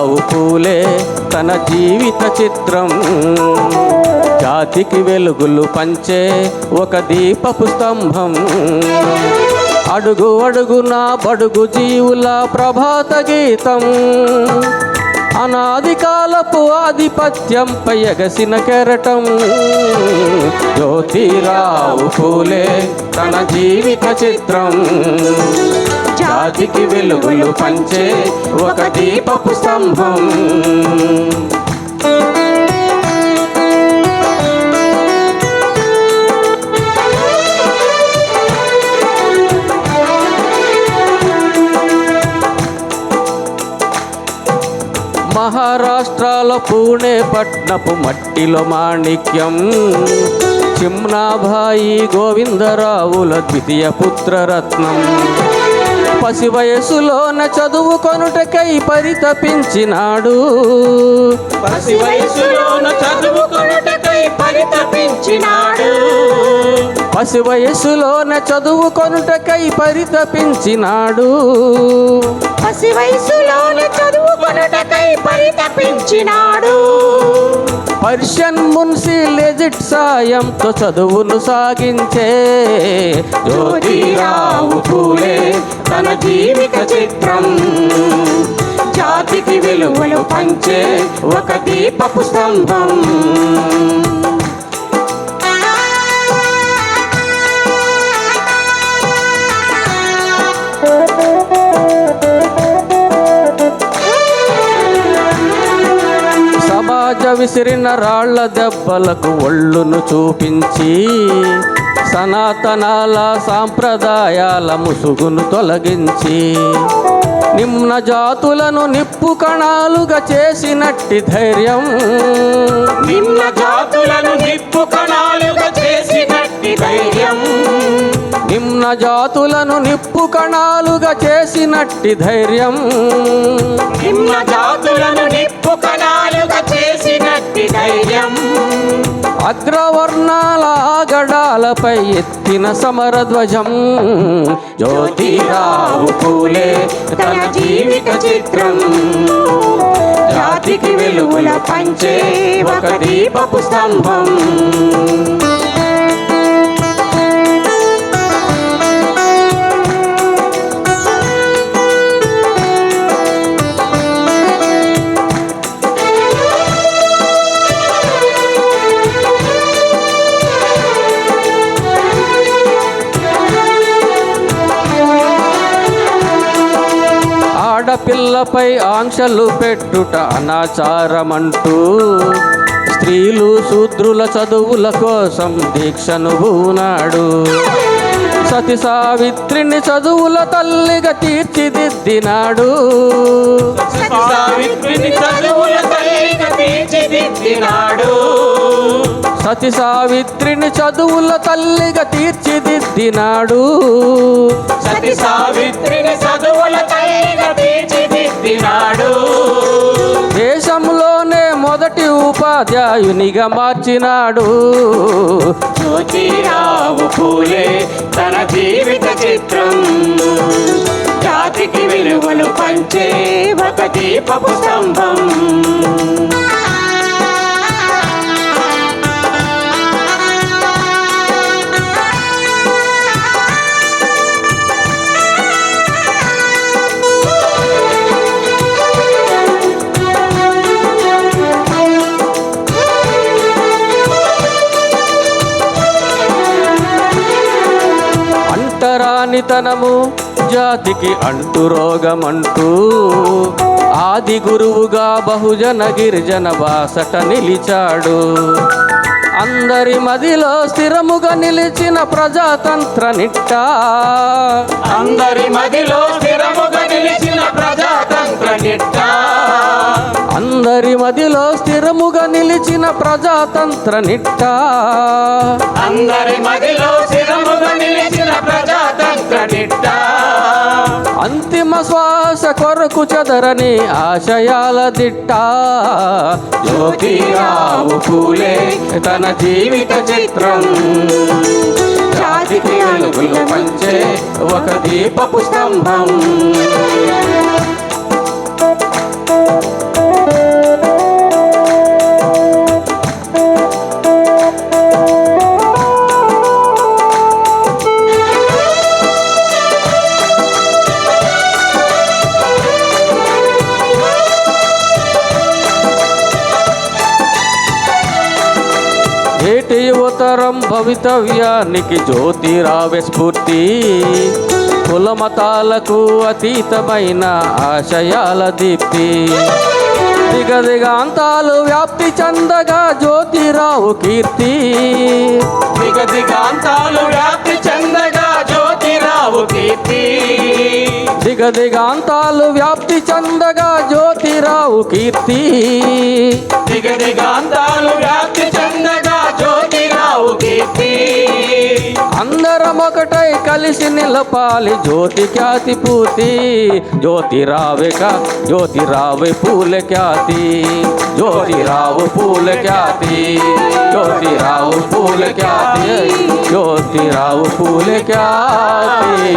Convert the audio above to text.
జ్యోతిరావు పూలే తన జీవిత చిత్రం. జాతికి వెలుగులు పంచే ఒక దీపపు స్తంభం. అడుగు అడుగున బడుగు జీవుల ప్రభాత గీతం. అనాది కాలపు ఆధిపత్యంపై ఎగసిన కెరటం. జ్యోతిరావు పూలే తన జీవిత చిత్రం. జాతికి వెలుగులు పంచే ఒక దీపపు స్తంభం. మహారాష్ట్రాల పూణే పట్నపు మట్టిలో మాణిక్యం. చిమ్నాభాయి గోవిందరావుల ద్వితీయ పుత్రరత్నం. పసి వయసులోన చదువుకొనుటకై పరితపించినాడు. పసి వయసులోన చదువుకొనుటకై పరితపించినాడు. పసి వయసులోన చదువుకొనుటకై పరితపించినాడు. పసి వయసులోన చదువుకొనుటకై పరితపించినాడు. పర్షియన్ మున్సి లెజిట్ సాయంతో చదువును సాగించే జ్యోతిరావు పూలే మన జీవిత చిత్రం. జాతికి విలువలు పంచే ఒక దీపపు స్తంభం. విసిరిన రాళ్ళ దెబ్బలకు ఒళ్ళును చూపించి సనాతనాల సాంప్రదాయాల ముసుగును తొలగించి నిమ్న జాతులను నిప్పు కణాలుగా చేసినట్టి ధైర్యం. నిమ్న జాతులను నిప్పు కణాలుగా చేసినట్టి ధైర్యం. నిమ్న జాతులను నిప్పు కణాలుగా చేసినట్టి ధైర్యం. నిమ్న జాతులను నిప్పు చేసినట్టి ధైర్యం. అగ్రవర్ణాల ఆగడాలపై ఎత్తిన సమరధ్వజం. జ్యోతిరావు పూలే తన జీవిత చిత్రం. జాతికి వెలుగుల పంచే ఒక దీపపు స్తంభం. ఆడపిల్లపై ఆంక్షలు పెట్టుట అనాచారమంటూ స్త్రీలు శూద్రుల చదువుల కోసం దీక్షను పూనాడు సతి సావిత్రిని చదువుల తల్లిగా తీర్చిదిద్దినాడు. సావిత్రిని చదువుల తల్లిగా తీర్చిదిద్దినాడు. సతి సావిత్రిని చదువుల తల్లిగా తీర్చిదిద్దినాడు. సతి సావిత్రిని ఉపాధ్యాయునిగా మార్చినాడు జ్యోతిరావు పూలే తన జీవిత చిత్రం. జాతికి విలువలు పంచే ఒక దీపపు స్తంభం. అంటరానితనము జాతికి అంటు రోగమంటూ ఆది గురువుగా బహుజన గిరిజన బాసట నిలిచాడు. అందరి మదిలో స్థిరముగా నిలిచిన ప్రజాతంత్ర నిట్ట. అందరి మదిలో స్థిరముగా నిలిచిన ప్రజాతంత్ర నిట్ట. అందరి మదిలో స్థిరముగా నిలిచిన ప్రజాతంత్ర నిట్ట. అందరి మదిలో అంతిమ శ్వాస కొరకు చెదరని ఆశయాల దిట్ట. జ్యోతిరావు పూలే తన జీవిత చిత్రం. జాతికి పంచే ఒక దీపపు స్తంభం. యువతరం భవితవ్యానికి జ్యోతిరావే స్ఫూర్తి. కులమతాలకు అతీతమైన ఆశయాల దీప్తి. దిగదిగాంతాలు వ్యాప్తి చందగా జ్యోతిరావు కీర్తి. దిగదిగాంతాలు వ్యాప్తి చందగా జ్యోతిరావు కీర్తి. దిగదిగాంతాలు వ్యాప్తి చందగా జ్యోతిరావు కీర్తి. దిగదిగాంతాలు వ్యాప్తి చందగా అందరం ఒకటై కలిసి నిలపాలి. జ్యోతి ఖ్యాతి పూర్తి. జ్యోతిరావే కా జ్యోతిరావే పూల ఖ్యాతి. జ్యోతిరావు పూల ఖ్యాతి. జ్యోతిరావు పూల ఖ్యాతి. జ్యోతిరావు పూల ఖ్యాతి.